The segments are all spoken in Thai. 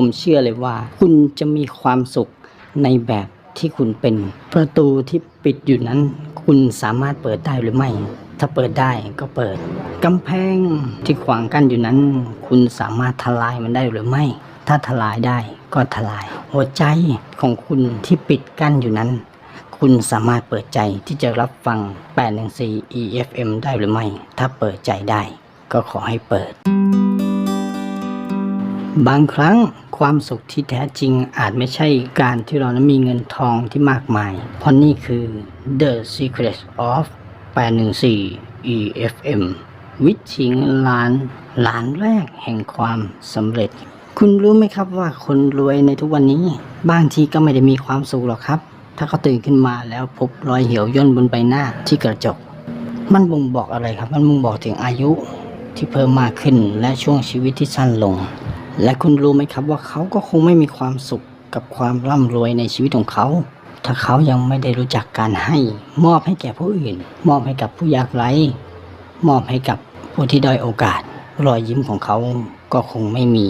ผมเชื่อเลยว่า คุณจะมีความสุขในแบบที่คุณเป็น ประตูที่ปิดอยู่นั้น คุณสามารถเปิดได้หรือไม่ ถ้าเปิดได้ก็เปิดกำแพงที่ขวางกั้นอยู่นั้น คุณสามารถทลายมันได้หรือไม่ ถ้าทลายได้ก็ทลาย หัวใจของคุณที่ปิดกั้นอยู่นั้น คุณสามารถเปิดใจที่จะรับฟัง 814 EFM ได้หรือไม่ ถ้าเปิดใจได้ ก็ขอให้เปิด บางครั้ง ความสุขที่แท้จริงอาจไม่ใช่การที่เรานั้นมีเงินทองที่มากมาย เพราะนี่คือ The Secret of 814 EFM วิธีเงินล้านล้านแรกแห่งความสำเร็จ คุณรู้ไหมครับว่าคนรวยในทุกวันนี้ บางทีก็ไม่ได้มีความสุขหรอกครับ ถ้าเขาตื่นขึ้นมาแล้วพบรอยเหี่ยวย่นบนใบหน้าที่กระจก มันบ่งบอกอะไรครับ มันบ่งบอกถึงอายุที่เพิ่มมากขึ้นและช่วงชีวิตที่สั้นลง และคุณรู้ไหมครับว่าเขาก็คงไม่มีความสุขกับความร่ำรวยในชีวิตของเขา ถ้าเขายังไม่ได้รู้จักการให้มอบให้แก่ผู้อื่น มอบให้กับผู้ยากไร้ มอบให้กับผู้ที่ด้อยโอกาส รอยยิ้มของเขาก็คงไม่มี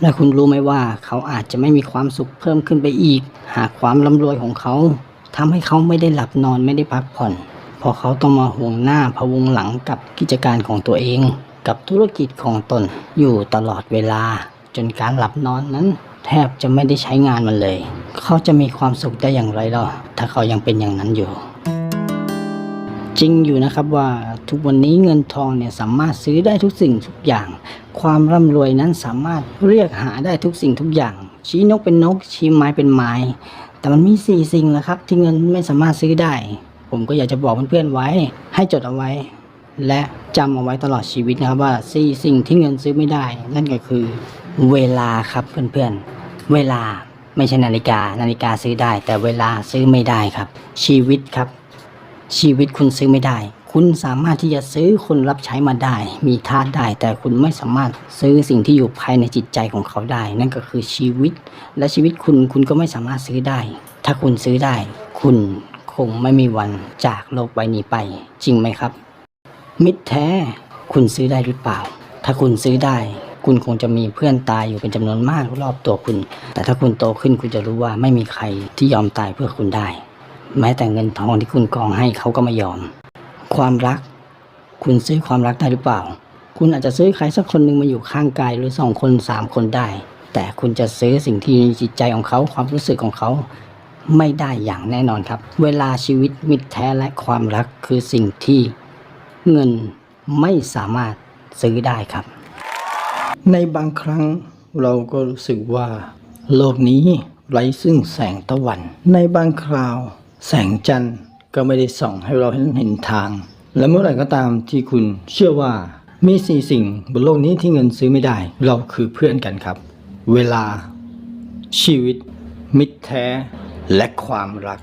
และคุณรู้ไหมว่าเขาอาจจะไม่มีความสุขเพิ่มขึ้นไปอีก หากความร่ำรวยของเขาทำให้เขาไม่ได้หลับนอนไม่ได้พักผ่อนเพราะเขาต้องมาห่วงหน้าพะวงหลังกับกิจการของตัวเอง กับธุรกิจของตนอยู่ตลอดเวลา จนการหลับนอนนั้น แทบจะไม่ได้ใช้งานมันเลย เขาจะมีความสุขได้อย่างไรล่ะถ้าเขายังเป็นอย่างนั้นอยู่ จริงอยู่นะครับว่าทุกวันนี้เงินทองเนี่ยสามารถซื้อได้ทุกสิ่งทุกอย่าง ความร่ำรวยนั้นสามารถเรียกหาได้ทุกสิ่งทุกอย่าง ชี้นกเป็นนก ชี้ไม้เป็นไม้ แต่มันมีสี่สิ่งแหละครับ ที่เงินไม่สามารถซื้อได้ ผมก็อยากจะบอกเพื่อนๆไว้ ให้จดเอาไว้และจำเอาไว้ตลอดชีวิตนะครับว่าสี่สิ่งที่เงินซื้อไม่ได้ นั่นก็คือ เวลาครับเพื่อนๆ เวลาไม่ใช่นาฬิกา นาฬิกาซื้อได้ แต่เวลาซื้อไม่ได้ครับ ชีวิตครับ ชีวิตคุณซื้อไม่ได้ คุณสามารถที่จะซื้อคนรับใช้มาได้ มีทาสได้ แต่คุณไม่สามารถซื้อสิ่งที่อยู่ภายในจิตใจของเขาได้ นั่นก็คือชีวิต และชีวิตคุณคุณก็ไม่สามารถซื้อได้ ถ้าคุณซื้อได้ คุณคงไม่มีวันจากโลกใบนี้ไป จริงไหมครับ มิตรแท้ คุณซื้อได้หรือเปล่า ถ้าคุณซื้อได้ คุณคงจะมีเพื่อนตายอยู่เป็นจำนวนมากรอบตัวคุณ แต่ถ้าคุณโตขึ้นคุณจะรู้ว่าไม่มีใครที่ยอมตายเพื่อคุณได้ แม้แต่เงินทองที่คุณกองให้เขาก็ไม่ยอม ความรัก คุณซื้อความรักได้หรือเปล่า คุณอาจจะซื้อใครสักคนหนึ่งมาอยู่ข้างกายหรือสองคนสามคนได้ แต่คุณจะซื้อสิ่งที่ในจิตใจของเขาความรู้สึกของเขาไม่ได้อย่างแน่นอนครับ เวลาชีวิตมิตรแท้และความรักคือสิ่งที่เงินไม่สามารถซื้อได้ครับ ในบางครั้งเราก็รู้สึกว่า โลกนี้ไร้ซึ่งแสงตะวัน ในบางคราว แสงจันทร์ก็ไม่ได้ส่องให้เราเห็นเห็นทาง และเมื่อไหร่ก็ตามที่คุณเชื่อว่ามีสี่สิ่งบนโลกนี้ที่เงินซื้อไม่ได้ เราคือเพื่อนกันครับ เวลา ชีวิต มิตรแท้ และความรัก